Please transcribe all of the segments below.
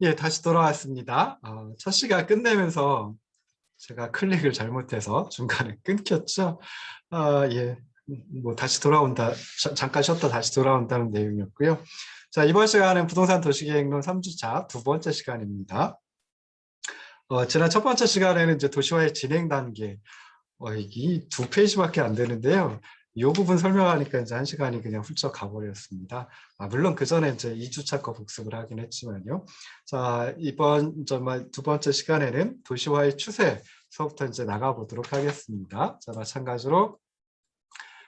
예, 다시 돌아왔습니다. 어, 첫 시간 끝내면서 제가 클릭을 잘못해서 중간에 끊겼죠. 아, 예, 뭐 다시 돌아온다, 자- 잠깐 쉬었다 다시 돌아온다는 내용이었고요. 자, 이번 시간은 부동산 도시계획론 3주차 두 번째 시간입니다. 어, 지난 첫 번째 시간에는 이제 도시화의 진행 단계, 어, 이두 페이지밖에 안 되는데요. 이 부분 설명하니까 이제 한 시간이 그냥 훌쩍 가버렸습니다. 아, 물론 그 전에 이제 2주차 거 복습을 하긴 했지만요. 자, 이번 정말 두 번째 시간에는 도시화의 추세서부터 이제 나가보도록 하겠습니다. 자, 마찬가지로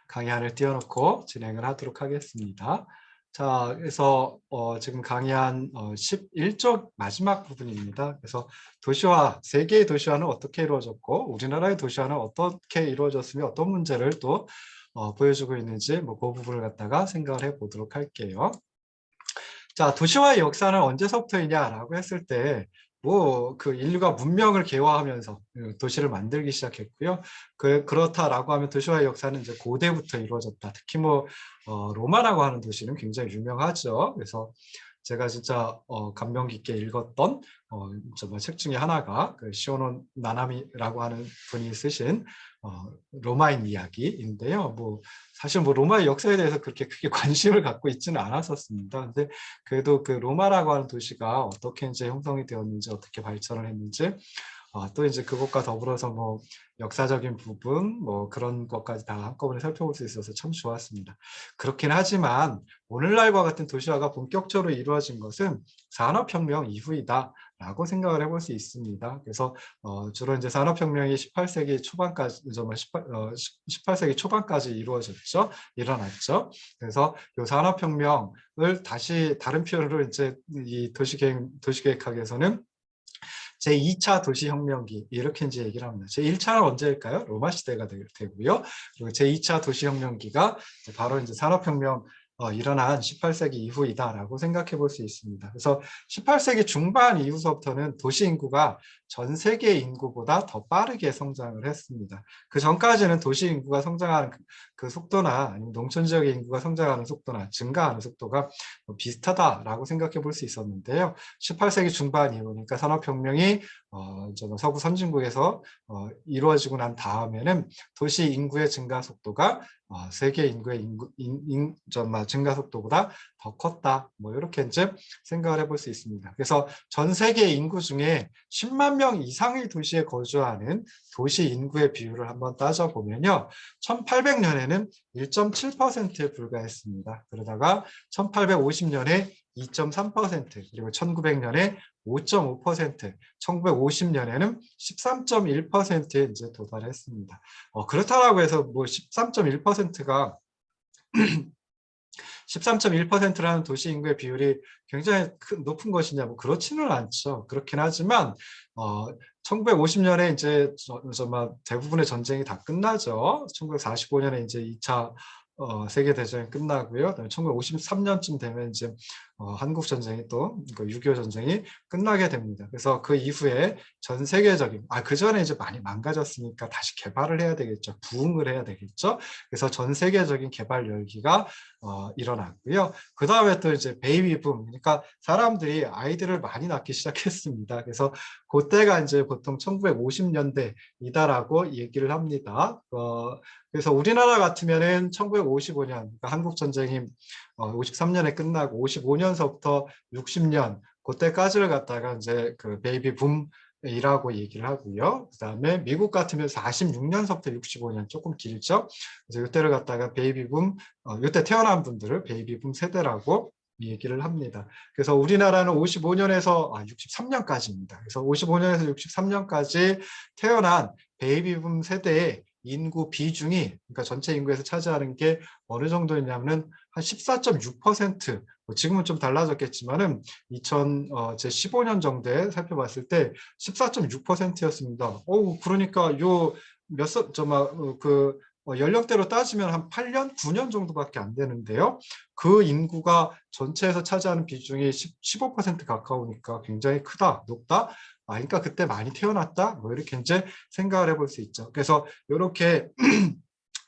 강의안을 띄워놓고 진행을 하도록 하겠습니다. 자, 그래서 어, 지금 강의안 어, 11쪽 마지막 부분입니다. 그래서 도시화, 세계의 도시화는 어떻게 이루어졌고 우리나라의 도시화는 어떻게 이루어졌으며 어떤 문제를 또 어, 보여주고 있는지 뭐 그 부분을 갖다가 생각을 해보도록 할게요. 자, 도시화의 역사는 언제서부터이냐라고 했을 때, 뭐, 그 인류가 문명을 개화하면서 그 도시를 만들기 시작했고요. 그, 그렇다라고 하면 도시화의 역사는 이제 고대부터 이루어졌다. 특히 뭐, 어, 로마라고 하는 도시는 굉장히 유명하죠. 그래서 제가 진짜 어, 감명 깊게 읽었던 어, 정말 책 중에 하나가 그 시오노 나나미라고 하는 분이 쓰신 어, 로마인 이야기인데요. 뭐 사실 뭐 로마의 역사에 대해서 그렇게 크게 관심을 갖고 있지는 않았었습니다. 근데 그래도 그 로마라고 하는 도시가 어떻게 이제 형성이 되었는지 어떻게 발전을 했는지 어, 또 이제 그것과 더불어서 뭐 역사적인 부분 뭐 그런 것까지 다 한꺼번에 살펴볼 수 있어서 참 좋았습니다. 그렇긴 하지만 오늘날과 같은 도시화가 본격적으로 이루어진 것은 산업혁명 이후이다. 라고 생각을 해볼 수 있습니다. 그래서 어, 주로 이제 산업혁명이 18세기 초반까지 정말 18, 어, 18세기 초반까지 이루어졌죠. 일어났죠. 그래서 이 산업혁명을 다시 다른 표현으로 이제 이 도시계획 도시계획학에서는 제2차 도시혁명기 이렇게 이제 얘기를 합니다. 제1차는 언제일까요? 로마 시대가 되, 고요 그리고 제2차 도시혁명기가 바로 이제 산업혁명 어, 일어난 18세기 이후이다라고 생각해 볼 수 있습니다. 그래서 18세기 중반 이후서부터는 도시 인구가 전 세계 인구보다 더 빠르게 성장을 했습니다. 그 전까지는 도시 인구가 성장하는 그, 그 속도나 아니면 농촌 지역의 인구가 성장하는 속도나 증가하는 속도가 뭐 비슷하다라고 생각해 볼 수 있었는데요. 18세기 중반 이후 그러니까 산업혁명이 어, 저 서구 선진국에서 어, 이루어지고 난 다음에는 도시 인구의 증가 속도가 어, 세계 인구의 인구, 인, 인, 저, 증가 속도보다 더 컸다. 뭐 이렇게 이제 생각을 해볼 수 있습니다. 그래서 전 세계 인구 중에 10만 명 이상의 도시에 거주하는 도시 인구의 비율을 한번 따져보면요. 1800년에는 1.7%에 불과했습니다. 그러다가 1850년에 2.3% 그리고 1900년에 5.5%, 1950년에는 13.1%에 이제 도달했습니다. 어, 그렇다라고 해서 뭐 13.1%가 13.1%라는 도시 인구의 비율이 굉장히 큰, 높은 것이냐 뭐 그렇지는 않죠. 그렇긴 하지만 어, 1950년에 이제 정말 대부분의 전쟁이 다 끝나죠. 1945년에 이제 2차 어, 세계 대전이 끝나고요. 1953년쯤 되면 이제 어, 한국 전쟁이 또6.25 전쟁이 끝나게 됩니다. 그래서 그 이후에 전 세계적인 아그 전에 이제 많이 망가졌으니까 다시 개발을 해야 되겠죠. 부흥을 해야 되겠죠. 그래서 전 세계적인 개발 열기가 어, 일어났고요. 그 다음에 또 이제 베이비붐 그러니까 사람들이 아이들을 많이 낳기 시작했습니다. 그래서 그때가 이제 보통 1950년대이다라고 얘기를 합니다. 어, 그래서 우리나라 같으면은 1955년 그러니까 한국 전쟁이 53년에 어, 끝나고 55년서부터 60년 그때까지를 갖다가 이제 그 베이비 붐 이라고 얘기를 하고요. 그 다음에 미국 같으면 46년서부터 65년 조금 길죠. 그래서 이때를 갖다가 베이비붐, 어, 이때 태어난 분들을 베이비붐 세대라고 얘기를 합니다. 그래서 우리나라는 55년에서 아, 63년까지입니다. 그래서 55년에서 63년까지 태어난 베이비붐 세대의 인구 비중이 그러니까 전체 인구에서 차지하는 게 어느 정도였냐면은 한 14.6%, 뭐 지금은 좀 달라졌겠지만은 2015년 정도에 살펴봤을 때 14.6%였습니다. 오, 그러니까 요몇 저막그 어, 연령대로 따지면 한 8년, 9년 정도밖에 안 되는데요. 그 인구가 전체에서 차지하는 비중이 15% 가까우니까 굉장히 크다, 높다. 아, 그러니까 그때 많이 태어났다. 뭐 이렇게 이제 생각을 해볼 수 있죠. 그래서 이렇게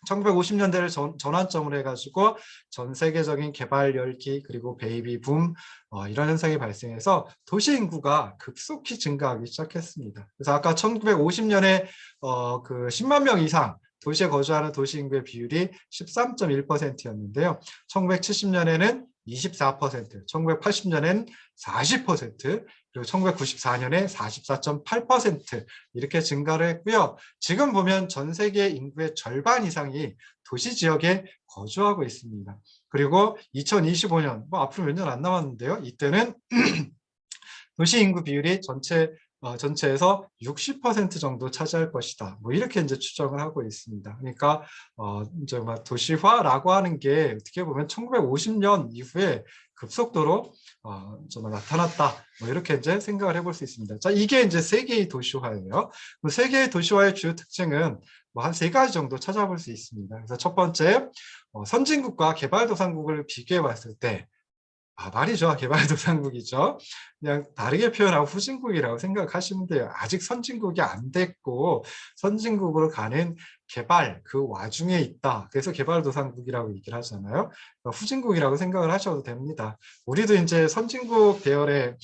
1950년대를 전, 전환점으로 해가지고 전 세계적인 개발 열기 그리고 베이비 붐 어, 이런 현상이 발생해서 도시 인구가 급속히 증가하기 시작했습니다. 그래서 아까 1950년에 어, 그 10만 명 이상 도시에 거주하는 도시 인구의 비율이 13.1%였는데요. 1970년에는 24%, 1980년에는 40%, 그리고 1994년에 44.8% 이렇게 증가를 했고요. 지금 보면 전 세계 인구의 절반 이상이 도시 지역에 거주하고 있습니다. 그리고 2025년, 뭐 앞으로 몇 년 안 남았는데요. 이때는 도시 인구 비율이 전체 어, 전체에서 60% 정도 차지할 것이다. 뭐 이렇게 이제 추정을 하고 있습니다. 그러니까 어, 이제 막 도시화라고 하는 게 어떻게 보면 1950년 이후에 급속도로 어, 좀 나타났다. 뭐 이렇게 이제 생각을 해볼 수 있습니다. 자, 이게 이제 세계의 도시화예요. 그 세계의 도시화의 주요 특징은 뭐 한 세 가지 정도 찾아볼 수 있습니다. 그래서 첫 번째, 어, 선진국과 개발도상국을 비교해 봤을 때 아, 말이죠. 개발도상국이죠. 그냥 다르게 표현하고 후진국이라고 생각하시면 돼요. 아직 선진국이 안 됐고 선진국으로 가는 개발 그 와중에 있다. 그래서 개발도상국이라고 얘기를 하잖아요. 그러니까 후진국이라고 생각을 하셔도 됩니다. 우리도 이제 선진국 대열에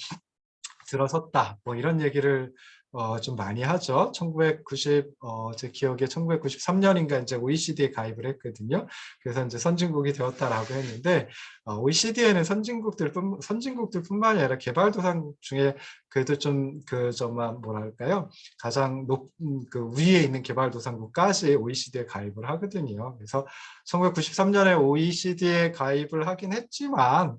들어섰다. 뭐 이런 얘기를 어, 좀 많이 하죠. 1990, 어, 제 기억에 1993년인가 이제 OECD에 가입을 했거든요. 그래서 이제 선진국이 되었다라고 했는데, 어, OECD에는 선진국들, 뿐, 선진국들 뿐만이 아니라 개발도상국 중에 그래도 좀, 그, 정말 뭐랄까요. 가장 높, 음, 그 위에 있는 개발도상국까지 OECD에 가입을 하거든요. 그래서 1993년에 OECD에 가입을 하긴 했지만,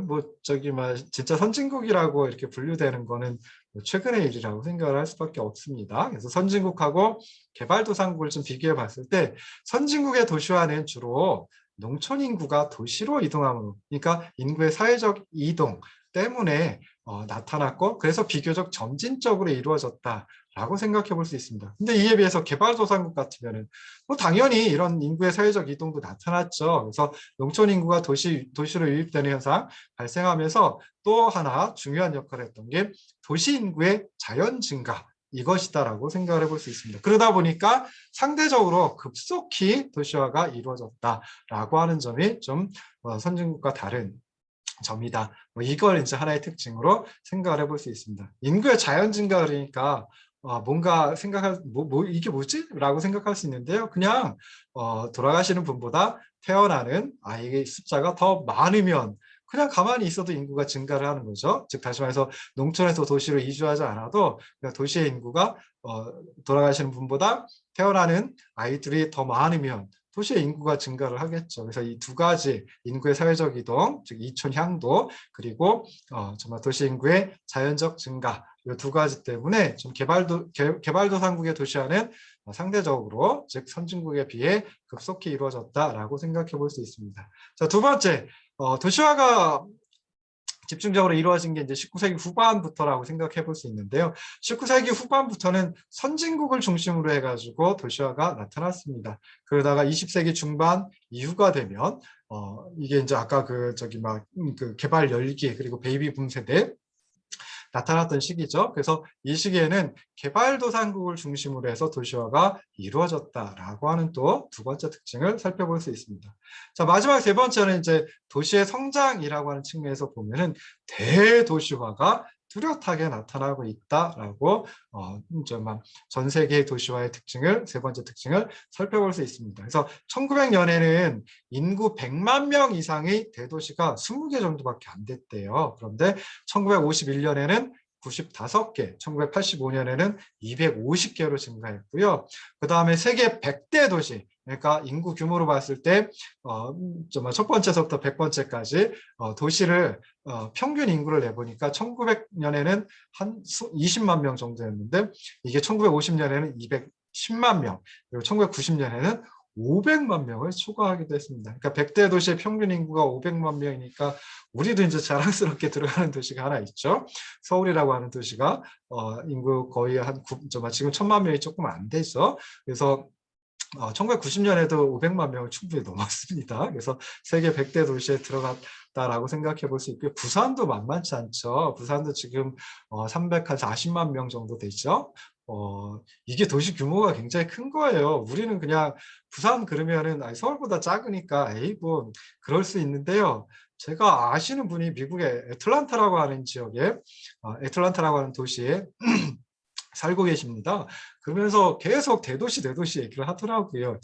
뭐 저기 뭐 진짜 선진국이라고 이렇게 분류되는 거는 최근의 일이라고 생각을 할 수밖에 없습니다. 그래서 선진국하고 개발도상국을 좀 비교해 봤을 때 선진국의 도시화는 주로 농촌 인구가 도시로 이동함으로 그러니까 인구의 사회적 이동 때문에 어, 나타났고 그래서 비교적 점진적으로 이루어졌다 라고 생각해 볼 수 있습니다. 근데 이에 비해서 개발도상국 같으면은 뭐 당연히 이런 인구의 사회적 이동도 나타났죠. 그래서 농촌 인구가 도시 도시로 유입되는 현상 발생하면서 또 하나 중요한 역할을 했던 게 도시 인구의 자연 증가 이것이다라고 생각을 해볼 수 있습니다. 그러다 보니까 상대적으로 급속히 도시화가 이루어졌다라고 하는 점이 좀 어, 선진국과 다른 점이다. 뭐 이걸 이제 하나의 특징으로 생각을 해볼 수 있습니다. 인구의 자연 증가 그러니까 어, 뭔가 생각할 뭐, 뭐 이게 뭐지? 라고 생각할 수 있는데요. 그냥 어, 돌아가시는 분보다 태어나는 아이의 숫자가 더 많으면 그냥 가만히 있어도 인구가 증가를 하는 거죠. 즉 다시 말해서 농촌에서 도시로 이주하지 않아도 도시의 인구가 어, 돌아가시는 분보다 태어나는 아이들이 더 많으면 도시의 인구가 증가를 하겠죠. 그래서 이 두 가지 인구의 사회적 이동, 즉 이촌 향도 그리고 어, 정말 도시 인구의 자연적 증가 이 두 가지 때문에 좀 개발도 개, 개발도상국의 도시화는 상대적으로 즉 선진국에 비해 급속히 이루어졌다라고 생각해 볼 수 있습니다. 자, 두 번째 어, 도시화가 집중적으로 이루어진 게 이제 19세기 후반부터라고 생각해 볼 수 있는데요. 19세기 후반부터는 선진국을 중심으로 해가지고 도시화가 나타났습니다. 그러다가 20세기 중반 이후가 되면 어 이게 이제 아까 그 저기 막 그 개발 열기 그리고 베이비 붐 세대 나타났던 시기죠. 그래서 이 시기에는 개발도상국을 중심으로 해서 도시화가 이루어졌다라고 하는 또 두 번째 특징을 살펴볼 수 있습니다. 자 마지막 세 번째는 이제 도시의 성장이라고 하는 측면에서 보면은 대도시화가 뚜렷하게 나타나고 있다라고 어, 전 세계 도시화의 특징을 세 번째 특징을 살펴볼 수 있습니다. 그래서 1900년에는 인구 100만 명 이상의 대도시가 20개 정도밖에 안 됐대요. 그런데 1951년에는 95개, 1985년에는 250개로 증가했고요. 그 다음에 세계 100대 도시, 그러니까 인구 규모로 봤을 때, 어, 첫 번째서부터 100번째까지 어, 도시를 어, 평균 인구를 내보니까 1900년에는 한 20만 명 정도였는데 이게 1950년에는 210만 명, 그리고 1990년에는 500만 명을 초과하기도 했습니다. 그러니까 100대 도시의 평균 인구가 500만 명이니까 우리도 이제 자랑스럽게 들어가는 도시가 하나 있죠. 서울이라고 하는 도시가 어, 인구 거의 한 9, 지금 1000만 명이 조금 안 되죠. 그래서 어, 1990년에도 500만 명을 충분히 넘었습니다. 그래서 세계 100대 도시에 들어갔다라고 생각해 볼 수 있고요. 부산도 만만치 않죠. 부산도 지금 어, 340만 명 정도 되죠. 어, 이게 도시 규모가 굉장히 큰 거예요. 우리는 그냥 부산 그러면은 아니, 서울보다 작으니까 에이 뭐 그럴 수 있는데요. 제가 아시는 분이 미국의 애틀란타라고 하는 지역에 어, 애틀란타라고 하는 도시에 살고 계십니다. 그러면서 계속 대도시 대도시 얘기를 하더라고요.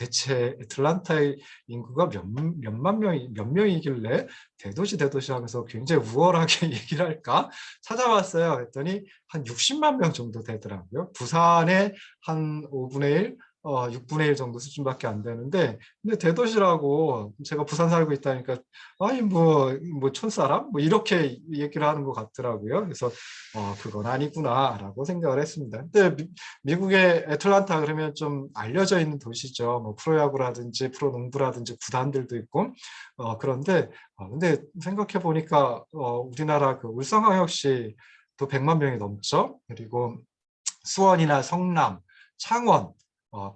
도대체 애틀란타의 인구가 몇, 몇만 명이 몇 명이길래 대도시 대도시 하면서 굉장히 우월하게 얘기를 할까 찾아봤어요. 그랬더니 한 60만 명 정도 되더라고요. 부산의 한 5분의 1, 어, 6분의 1 정도 수준밖에 안 되는데 근데 대도시라고 제가 부산 살고 있다니까 아니 뭐, 뭐 촌사람? 뭐 이렇게 얘기를 하는 것 같더라고요. 그래서 어, 그건 아니구나 라고 생각을 했습니다. 근데 미, 국의 애틀란타 그러면 좀 알려져 있는 도시죠. 뭐 프로야구라든지 프로농구라든지 구단들도 있고 어, 그런데 어, 근데 생각해 보니까 어, 우리나라 그 울산광역시 또 100만 명이 넘죠. 그리고 수원이나 성남, 창원 어,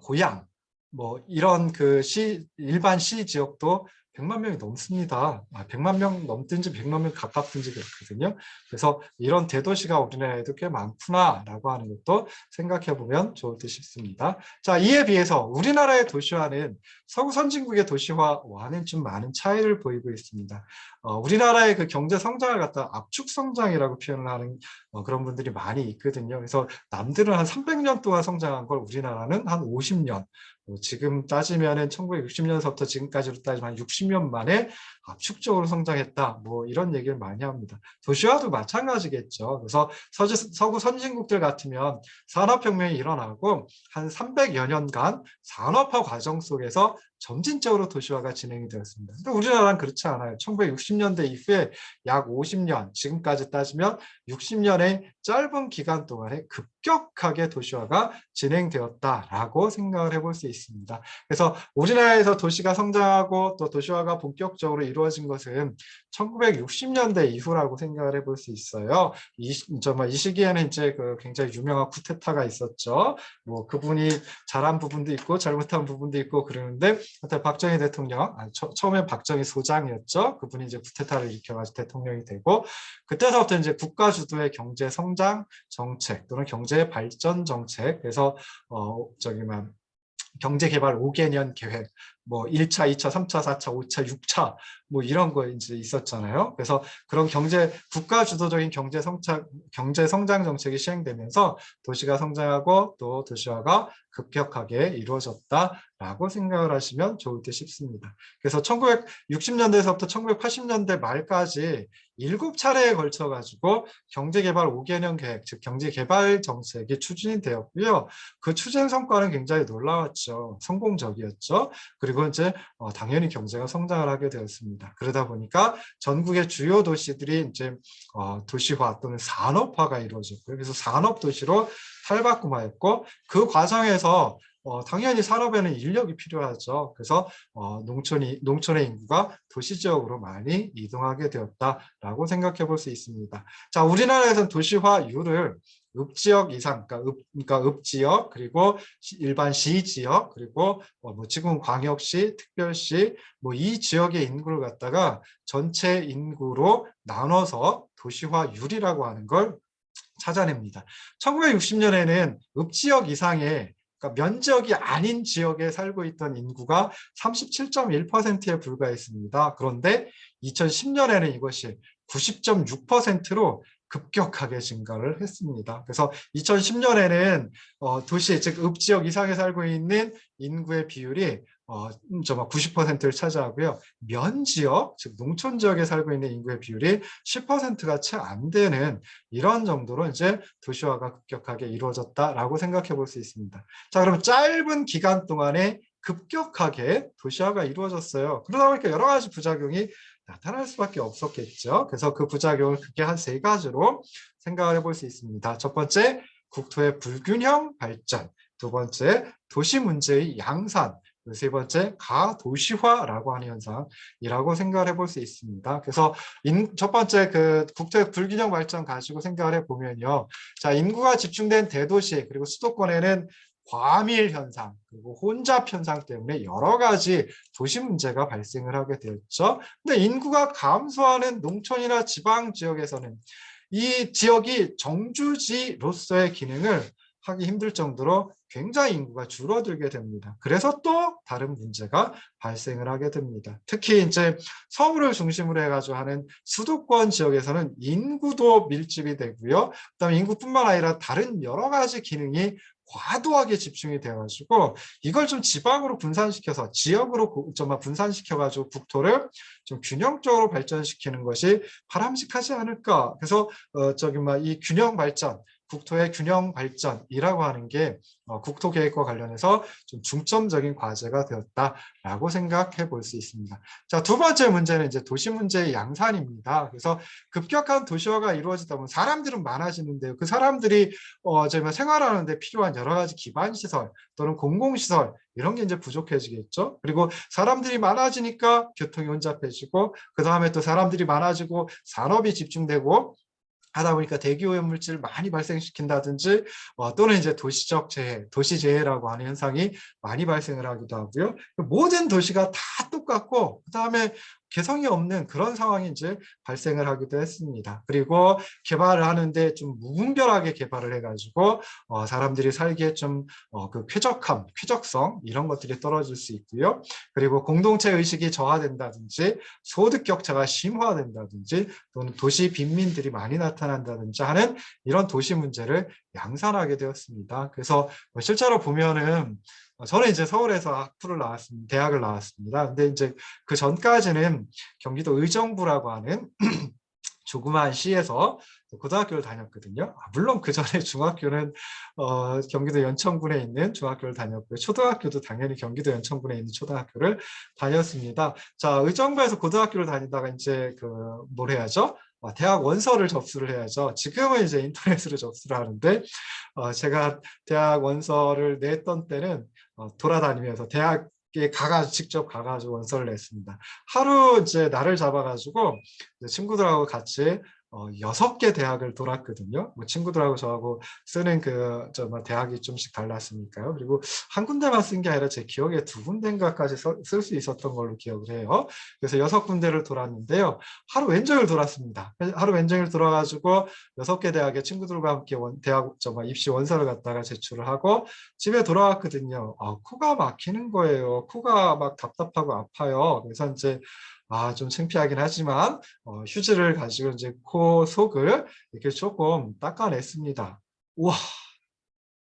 고향 뭐 이런 그 시 일반 시 지역도 100만 명이 넘습니다. 아, 100만 명 넘든지 100만 명 가깝든지 그렇거든요. 그래서 이런 대도시가 우리나라에도 꽤 많구나라고 하는 것도 생각해 보면 좋을 듯 싶습니다. 자, 이에 비해서 우리나라의 도시화는 서구 선진국의 도시화와는 좀 많은 차이를 보이고 있습니다. 어, 우리나라의 그 경제 성장을 갖다 압축 성장이라고 표현을 하는 어, 그런 분들이 많이 있거든요. 그래서 남들은 한 300년 동안 성장한 걸 우리나라는 한 50년, 뭐 지금 따지면은 1960년서부터 지금까지로 따지면 60년 만에 압축적으로 성장했다. 뭐 이런 얘기를 많이 합니다. 도시화도 마찬가지겠죠. 그래서 서지, 서구 선진국들 같으면 산업혁명이 일어나고 한 300여 년간 산업화 과정 속에서 점진적으로 도시화가 진행이 되었습니다. 근데 우리나라는 그렇지 않아요. 1960년대 이후에 약 50년, 지금까지 따지면 60년의 짧은 기간 동안에 급격하게 도시화가 진행되었다라고 생각을 해볼 수 있습니다. 그래서 우리나라에서 도시가 성장하고 또 도시화가 본격적으로 이루어진 것은 1960년대 이후라고 생각을 해볼 수 있어요. 이, 정말 이 시기에는 이제 그 굉장히 유명한 쿠데타가 있었죠. 뭐 그분이 잘한 부분도 있고 잘못한 부분도 있고 그러는데 하여튼 박정희 대통령, 아니, 처, 음에 박정희 소장이었죠. 그분이 이제 쿠데타를 일으켜가지고 대통령이 되고 그때서부터 이제 국가 주도의 경제 성장 정책 또는 경제 발전 정책 그래서 어 저기만 경제개발 5개년 계획, 뭐 1차, 2차, 3차, 4차, 5차, 6차 뭐 이런 거 이제 있었잖아요. 그래서 그런 경제 국가 주도적인 경제 성장 경제 성장 정책이 시행되면서 도시가 성장하고 또 도시화가 급격하게 이루어졌다라고 생각을 하시면 좋을 듯 싶습니다. 그래서 1960년대에서부터 1980년대 말까지 일곱 차례에 걸쳐 가지고 경제개발 5개년 계획, 즉 경제개발 정책이 추진이 되었고요. 그 추진 성과는 굉장히 놀라웠죠. 성공적이었죠. 그리고 이제 어, 당연히 경제가 성장을 하게 되었습니다. 그러다 보니까 전국의 주요 도시들이 이제 어, 도시화 또는 산업화가 이루어졌고요. 그래서 산업 도시로 탈바꿈하였고 그 과정에서 어, 당연히 산업에는 인력이 필요하죠. 그래서 어, 농촌이 농촌의 인구가 도시 지역으로 많이 이동하게 되었다라고 생각해 볼 수 있습니다. 자, 우리나라에서는 도시화율을 읍지역 이상, 그러니까, 읍, 그러니까 읍지역, 그리고 일반 시지역, 그리고 뭐 지금 광역시, 특별시, 뭐 이 지역의 인구를 갖다가 전체 인구로 나눠서 도시화율이라고 하는 걸 찾아냅니다. 1960년에는 읍지역 이상의 그러니까 면적이 아닌 지역에 살고 있던 인구가 37.1%에 불과했습니다. 그런데 2010년에는 이것이 90.6%로 급격하게 증가를 했습니다. 그래서 2010년에는 어, 도시, 즉 읍지역 이상에 살고 있는 인구의 비율이 어, 좀 90%를 차지하고요. 면 지역, 즉 농촌 지역에 살고 있는 인구의 비율이 10%가 채 안 되는 이런 정도로 이제 도시화가 급격하게 이루어졌다라고 생각해 볼 수 있습니다. 자, 그럼 짧은 기간 동안에 급격하게 도시화가 이루어졌어요. 그러다 보니까 여러 가지 부작용이 나타날 수밖에 없었겠죠. 그래서 그 부작용을 크게 한 세 가지로 생각을 해볼 수 있습니다. 첫 번째, 국토의 불균형 발전. 두 번째, 도시 문제의 양산. 세 번째, 가도시화라고 하는 현상이라고 생각을 해볼 수 있습니다. 그래서 인, 첫 번째 그 국토의 불균형 발전 가지고 생각을 해보면요. 자, 인구가 집중된 대도시 그리고 수도권에는 과밀 현상 그리고 혼잡 현상 때문에 여러 가지 도시 문제가 발생을 하게 되었죠. 근데 인구가 감소하는 농촌이나 지방 지역에서는 이 지역이 정주지로서의 기능을 하기 힘들 정도로 굉장히 인구가 줄어들게 됩니다. 그래서 또 다른 문제가 발생을 하게 됩니다. 특히 이제 서울을 중심으로 해가지고 하는 수도권 지역에서는 인구도 밀집이 되고요. 그다음에 인구뿐만 아니라 다른 여러 가지 기능이 과도하게 집중이 되어가지고 이걸 좀 지방으로 분산시켜서 지역으로 고- 좀 분산시켜가지고 국토를 좀 균형적으로 발전시키는 것이 바람직하지 않을까. 그래서 어 저기 막 이 균형 발전, 국토의 균형 발전이라고 하는 게 어, 국토 계획과 관련해서 좀 중점적인 과제가 되었다라고 생각해 볼 수 있습니다. 자, 두 번째 문제는 이제 도시 문제의 양산입니다. 그래서 급격한 도시화가 이루어지다 보면 사람들은 많아지는데요. 그 사람들이 어, 저희 뭐 생활하는데 필요한 여러 가지 기반 시설 또는 공공 시설 이런 게 이제 부족해지겠죠. 그리고 사람들이 많아지니까 교통이 혼잡해지고 그 다음에 또 사람들이 많아지고 산업이 집중되고 하다 보니까 대기 오염 물질을 많이 발생시킨다든지 어, 또는 이제 도시적 재해, 도시 재해라고 하는 현상이 많이 발생을 하기도 하고요. 모든 도시가 다 똑같고 그 다음에 개성이 없는 그런 상황이 이제 발생을 하기도 했습니다. 그리고 개발을 하는데 좀 무분별하게 개발을 해가지고 어, 사람들이 살기에 좀 어, 그 쾌적함, 쾌적성 이런 것들이 떨어질 수 있고요. 그리고 공동체 의식이 저하된다든지 소득 격차가 심화된다든지 또는 도시 빈민들이 많이 나타난다든지 하는 이런 도시 문제를 양산하게 되었습니다. 그래서 실제로 보면은 어, 저는 이제 서울에서 학부를 나왔습니다. 대학을 나왔습니다. 근데 이제 그 전까지는 경기도 의정부라고 하는 조그마한 시에서 고등학교를 다녔거든요. 아, 물론 그 전에 중학교는 어, 경기도 연천군에 있는 중학교를 다녔고요. 초등학교도 당연히 경기도 연천군에 있는 초등학교를 다녔습니다. 자, 의정부에서 고등학교를 다니다가 이제 그 뭘 해야죠? 어, 대학 원서를 접수를 해야죠. 지금은 이제 인터넷으로 접수를 하는데 어, 제가 대학 원서를 냈던 때는 어, 돌아다니면서 대학에 가가 직접 가가지고 원서를 냈습니다. 하루 이제 날을 잡아가지고 이제 친구들하고 같이 어, 여섯 개 대학을 돌았거든요. 뭐 친구들하고 저하고 쓰는 그 저 뭐 대학이 좀씩 달랐으니까요. 그리고 한 군데만 쓴 게 아니라 제 기억에 두 군데인가까지 쓸 수 있었던 걸로 기억을 해요. 그래서 여섯 군데를 돌았는데요. 하루 왼종일 돌았습니다. 하루 왼종일 돌아가지고 여섯 개 대학에 친구들과 함께 원, 대학 저 뭐 입시 원서를 갖다가 제출을 하고 집에 돌아왔거든요. 아, 코가 막히는 거예요. 코가 막 답답하고 아파요. 그래서 이제 아, 좀 창피하긴 하지만 어, 휴지를 가지고 이제 코 속을 이렇게 조금 닦아냈습니다. 우와,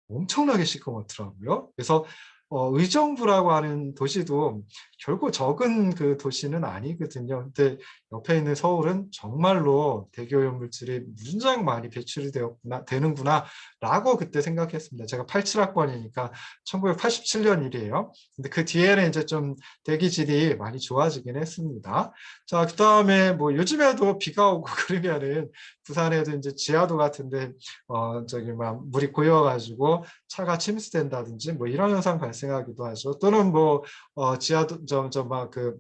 엄청나게 시커멓더라고요. 그래서 어, 의정부라고 하는 도시도 결코 적은 그 도시는 아니거든요. 근데 옆에 있는 서울은 정말로 대기오염 물질이 무진장 많이 배출이 되었구나, 되는구나 라고 그때 생각했습니다. 제가 87학번이니까 1987년 일이에요. 근데 그 뒤에는 이제 좀 대기질이 많이 좋아지긴 했습니다. 자, 그 다음에 뭐 요즘에도 비가 오고 그러면은 부산에도 이제 지하도 같은데 어 저기 막 물이 고여가지고 차가 침수된다든지 뭐 이런 현상 발생하기도 하죠. 또는 뭐 어 지하도 저저막그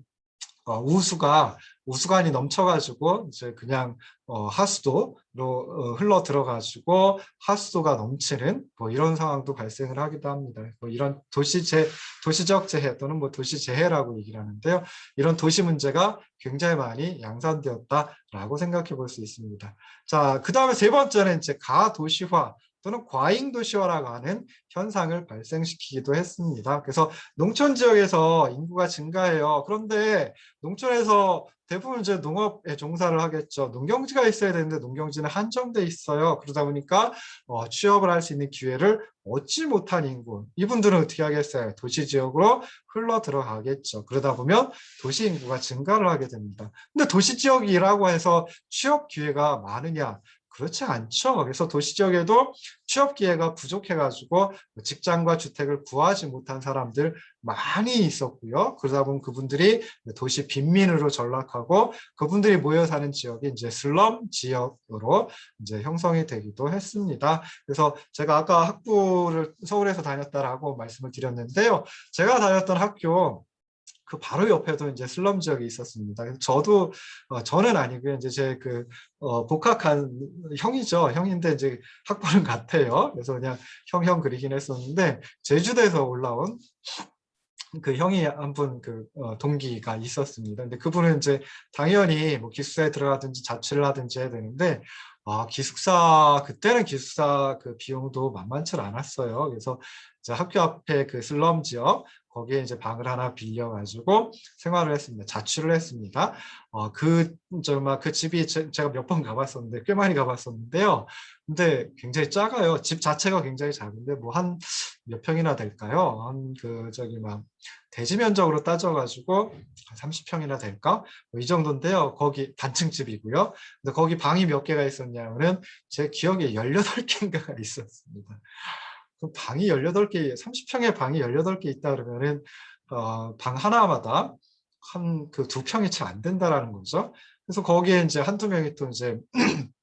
어, 우수가 우수관이 넘쳐가지고 이제 그냥 어, 하수도로 어, 흘러 들어가지고 하수도가 넘치는 뭐 이런 상황도 발생을 하기도 합니다. 뭐 이런 도시재 도시적 재해 또는 뭐 도시 재해라고 얘기를 하는데요. 이런 도시 문제가 굉장히 많이 양산되었다라고 생각해 볼 수 있습니다. 자, 그 다음에 세 번째는 이제 가도시화 또는 과잉 도시화라고 하는 현상을 발생시키기도 했습니다. 그래서 농촌 지역에서 인구가 증가해요. 그런데 농촌에서 대부분 이제 농업에 종사를 하겠죠. 농경지가 있어야 되는데 농경지는 한정돼 있어요. 그러다 보니까 어, 취업을 할 수 있는 기회를 얻지 못한 인구. 이분들은 어떻게 하겠어요? 도시 지역으로 흘러 들어가겠죠. 그러다 보면 도시 인구가 증가를 하게 됩니다. 근데 도시 지역이라고 해서 취업 기회가 많으냐? 그렇지 않죠. 그래서 도시 지역에도 취업 기회가 부족해가지고 직장과 주택을 구하지 못한 사람들 많이 있었고요. 그러다 보면 그분들이 도시 빈민으로 전락하고 그분들이 모여 사는 지역이 이제 슬럼 지역으로 이제 형성이 되기도 했습니다. 그래서 제가 아까 학부를 서울에서 다녔다라고 말씀을 드렸는데요. 제가 다녔던 학교 그 바로 옆에도 이제 슬럼 지역이 있었습니다. 저도 어, 저는 아니고요. 이제 제그 어, 복학한 형이죠. 형인데 이제 학번은 같아요. 그래서 그냥 형형 그리긴 했었는데 제주도에서 올라온 그 형이 한 분그 어, 동기가 있었습니다. 근데 그분은 이제 당연히 뭐 기숙사에 들어가든지 자취를 하든지 해야 되는데 아, 기숙사 그때는 기숙사 그 비용도 만만치 않았어요. 그래서 이제 학교 앞에 그 슬럼 지역 거기에 이제 방을 하나 빌려 가지고 생활을 했습니다. 자취를 했습니다. 어, 그 정말 그 집이 제, 제가 몇 번 가봤었는데 꽤 많이 가봤었는데요. 근데 굉장히 작아요. 집 자체가 굉장히 작은데 뭐 한 몇 평이나 될까요? 한 그 저기 막 대지 면적으로 따져가지고 한 30평이나 될까? 뭐 이 정도인데요. 거기 단층 집이고요. 근데 거기 방이 몇 개가 있었냐면은 제 기억에 18개인가가 있었습니다. 그 방이 18개, 30평의 방이 18개 있다 그러면은 어, 방 하나마다 한 그 두 평이 채 안 된다라는 거죠. 그래서 거기에 이제 한두 명이 또 이제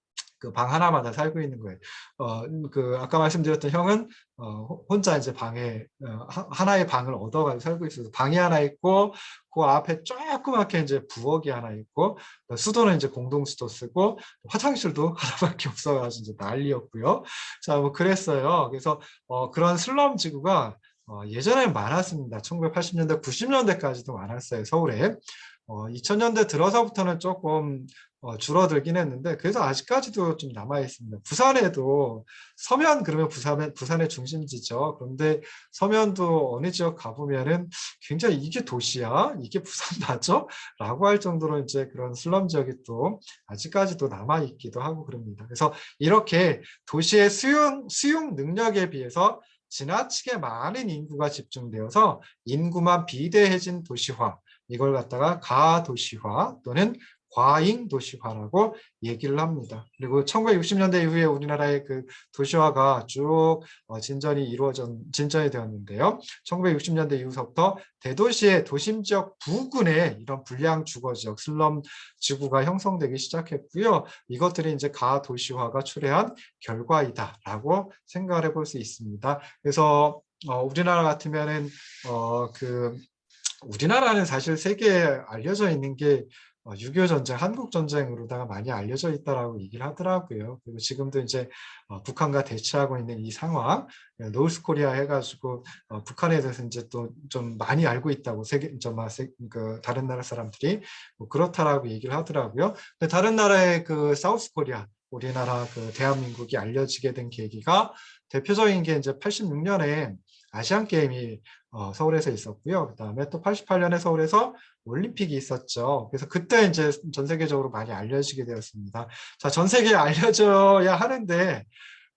그 방 하나마다 살고 있는 거예요. 어, 그 아까 말씀드렸던 형은 어, 호- 혼자 이제 방에 어, 하- 하나의 방을 얻어가지고 살고 있어서 방이 하나 있고 그 앞에 조그맣게 이제 부엌이 하나 있고 수도는 이제 공동 수도 쓰고 화장실도 하나밖에 없어가지고 이제 난리였고요. 자, 뭐 그랬어요. 그래서 어, 그런 슬럼 지구가 어, 예전에 많았습니다. 1980년대, 90년대까지도 많았어요. 서울에. 어, 2000년대 들어서부터는 조금 어, 줄어들긴 했는데 그래서 아직까지도 좀 남아 있습니다. 부산에도 서면 그러면 부산의 부산의 중심지죠. 그런데 서면도 어느 지역 가보면은 굉장히 이게 도시야, 이게 부산 맞죠? 라고 할 정도로 이제 그런 슬럼 지역이 또 아직까지도 남아 있기도 하고 그럽니다. 그래서 이렇게 도시의 수용 수용 능력에 비해서 지나치게 많은 인구가 집중되어서 인구만 비대해진 도시화 이걸 갖다가 가도시화 또는 과잉 도시화라고 얘기를 합니다. 그리고 1960년대 이후에 우리나라의 그 도시화가 쭉 어, 진전이 이루어져 진전이 되었는데요. 1960년대 이후부터 대도시의 도심 지역 부근에 이런 불량 주거 지역 슬럼 지구가 형성되기 시작했고요. 이것들이 이제 가도시화가 초래한 결과이다라고 생각을 해볼 수 있습니다. 그래서 어, 우리나라 같으면은 어, 그 우리나라는 사실 세계에 알려져 있는 게 어, 6.25 전쟁, 한국 전쟁으로다가 많이 알려져 있다라고 얘기를 하더라고요. 그리고 지금도 이제 어, 북한과 대치하고 있는 이 상황, 노스 코리아 해가지고 어, 북한에 대해서 이제 또 좀 많이 알고 있다고 세계, 정말 세, 그 다른 나라 사람들이 뭐 그렇다라고 얘기를 하더라고요. 근데 다른 나라의 그 사우스 코리아, 우리나라 그 대한민국이 알려지게 된 계기가 대표적인 게 이제 86년에 아시안 게임이 어, 서울에서 있었고요. 그 다음에 또 88년에 서울에서 올림픽이 있었죠. 그래서 그때 이제 전 세계적으로 많이 알려지게 되었습니다. 자, 전 세계에 알려져야 하는데,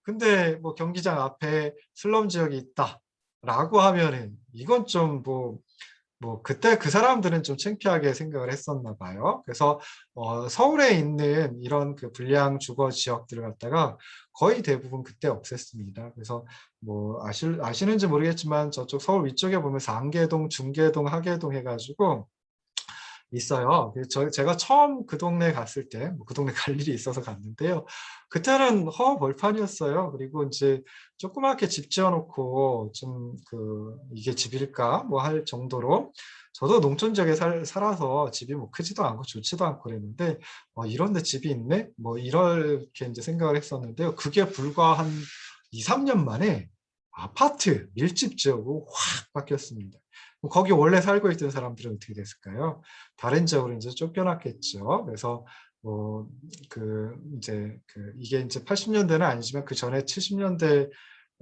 근데 뭐 경기장 앞에 슬럼 지역이 있다라고 하면은 이건 좀 뭐, 뭐 그때 그 사람들은 좀 창피하게 생각을 했었나 봐요. 그래서 어, 서울에 있는 이런 그 불량 주거 지역들을 갖다가 거의 대부분 그때 없앴습니다. 그래서 뭐 아실 아시는지 모르겠지만 저쪽 서울 위쪽에 보면 상계동, 중계동, 하계동 해가지고 있어요. 그래서 저, 제가 처음 그 동네 갔을 때, 뭐 그 동네 갈 일이 있어서 갔는데요. 그때는 허 벌판이었어요. 그리고 이제 조그맣게 집 지어놓고 좀 그 이게 집일까 뭐 할 정도로 저도 농촌 지역에 살, 살아서 집이 뭐 크지도 않고 좋지도 않고 그랬는데 어, 이런데 집이 있네? 뭐 이렇게 이제 생각을 했었는데요. 그게 불과 한 2, 3년 만에 아파트 밀집 지역으로 확 바뀌었습니다. 그럼 거기 원래 살고 있던 사람들은 어떻게 됐을까요? 다른 지역으로 이제 쫓겨났겠죠. 그래서 뭐 그 이제 그 이게 이제 80년대는 아니지만 그 전에 70년대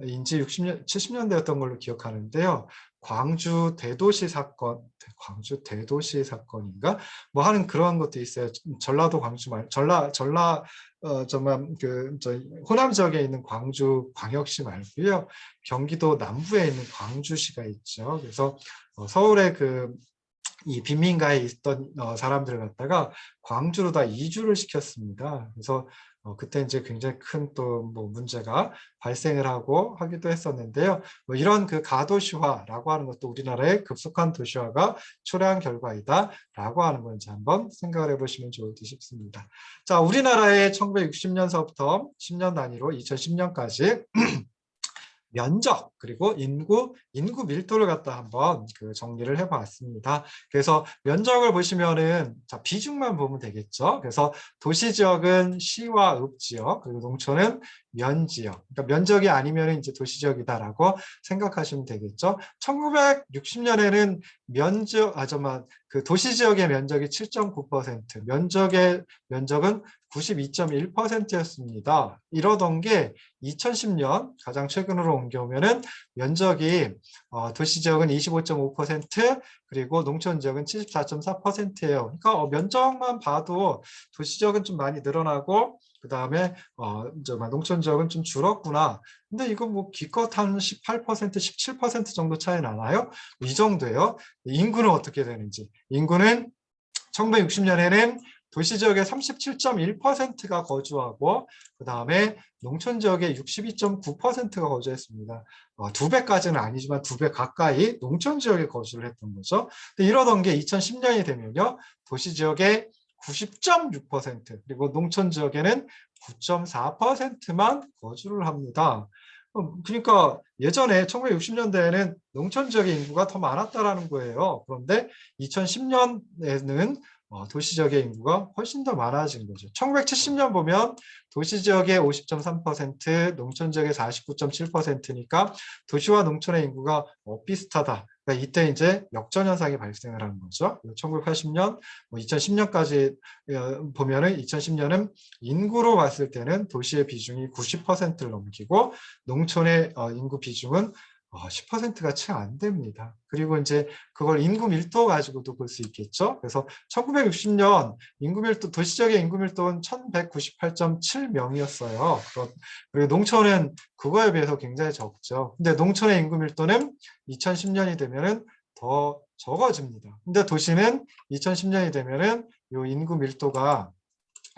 인지 60년 70년대였던 걸로 기억하는데요. 광주 대도시 사건, 광주 대도시 사건인가? 뭐 하는 그런 것도 있어요. 전라도 광주 말 전라 전라 어 정말 그저 호남 지역에 있는 광주 광역시 말고요. 경기도 남부에 있는 광주시가 있죠. 그래서 어, 서울에 그이 빈민가에 있던 어, 사람들을 갖다가 광주로 다 이주를 시켰습니다. 그래서 어, 그때 이제 굉장히 큰 또 뭐 문제가 발생을 하고 하기도 했었는데요. 뭐 이런 그 가도시화라고 하는 것도 우리나라의 급속한 도시화가 초래한 결과이다라고 하는 걸 이제 한번 생각을 해보시면 좋을 듯 싶습니다. 자, 우리나라의 1960년서부터 10년 단위로 2010년까지 면적 그리고 인구 인구 밀도를 갖다 한번 그 정리를 해봤습니다. 그래서 면적을 보시면은 자 비중만 보면 되겠죠. 그래서 도시 지역은 시와 읍 지역 그리고 농촌은 면 지역. 그러니까 면적이 아니면 이제 도시 지역이다라고 생각하시면 되겠죠. 1960년에는 면적, 아, 잠만, 그 도시 지역의 면적이 7.9%, 면적의 면적은 92.1%였습니다. 이러던 게 2010년 가장 최근으로 옮겨오면은 면적이 어, 도시 지역은 25.5% 그리고 농촌 지역은 74.4%예요. 그러니까 어, 면적만 봐도 도시 지역은 좀 많이 늘어나고 그 다음에 어, 정말 농촌 지역은 좀 줄었구나. 근데 이거 뭐 기껏 한 18%, 17% 정도 차이 나나요? 이 정도예요. 인구는 어떻게 되는지. 인구는 1960년에는 도시 지역의 37.1%가 거주하고 그 다음에 농촌 지역의 62.9%가 거주했습니다. 어, 두 배까지는 아니지만 두 배 가까이 농촌 지역에 거주를 했던 거죠. 이러던 게 2010년이 되면요. 도시 지역의 90.6% 그리고 농촌 지역에는 9.4%만 거주를 합니다. 어, 그러니까 예전에 1960년대에는 농촌 지역의 인구가 더 많았다라는 거예요. 그런데 2010년에는 어, 도시 지역의 인구가 훨씬 더 많아진 거죠. 1970년 보면 도시 지역의 50.3%, 농촌 지역의 49.7%니까 도시와 농촌의 인구가 어, 비슷하다. 그러니까 이때 이제 역전 현상이 발생을 하는 거죠. 1980년, 뭐 2010년까지 어, 보면은 2010년은 인구로 봤을 때는 도시의 비중이 90%를 넘기고 농촌의 어, 인구 비중은 10%가 채 안 됩니다. 그리고 이제 그걸 인구 밀도 가지고도 볼 수 있겠죠. 그래서 1960년 인구 밀도, 도시적인 인구 밀도는 1198.7명이었어요. 그리고 농촌은 그거에 비해서 굉장히 적죠. 근데 농촌의 인구 밀도는 2010년이 되면은 더 적어집니다. 근데 도시는 2010년이 되면은 요 인구 밀도가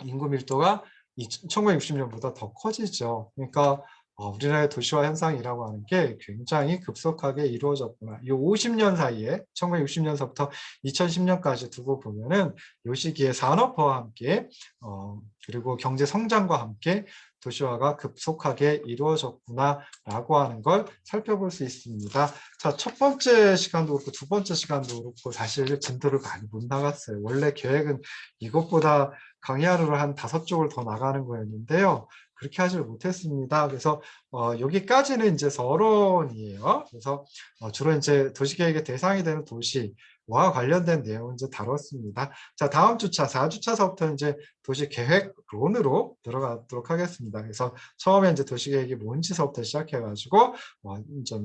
인구 밀도가 1960년보다 더 커지죠. 그러니까 어, 우리나라의 도시화 현상이라고 하는 게 굉장히 급속하게 이루어졌구나. 이 50년 사이에 1960년서부터 2010년까지 두고 보면은 이 시기에 산업화와 함께 어, 그리고 경제 성장과 함께 도시화가 급속하게 이루어졌구나라고 하는 걸 살펴볼 수 있습니다. 자, 첫 번째 시간도 그렇고 두 번째 시간도 그렇고 사실 진도를 많이 못 나갔어요. 원래 계획은 이것보다 강의 하루를 한 다섯 쪽을 더 나가는 거였는데요. 그렇게 하지를 못했습니다. 그래서 어, 여기까지는 이제 서론이에요. 그래서 어, 주로 이제 도시계획의 대상이 되는 도시와 관련된 내용을 이제 다뤘습니다. 자, 다음 주차, 4주차서부터 이제 도시계획론으로 들어가도록 하겠습니다. 그래서 처음에 이제 도시계획이 뭔지서부터 시작해가지고 어, 이제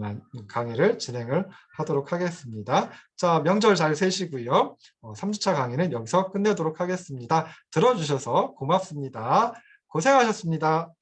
강의를 진행을 하도록 하겠습니다. 자, 명절 잘 세시고요. 어, 3주차 강의는 여기서 끝내도록 하겠습니다. 들어주셔서 고맙습니다. 고생하셨습니다.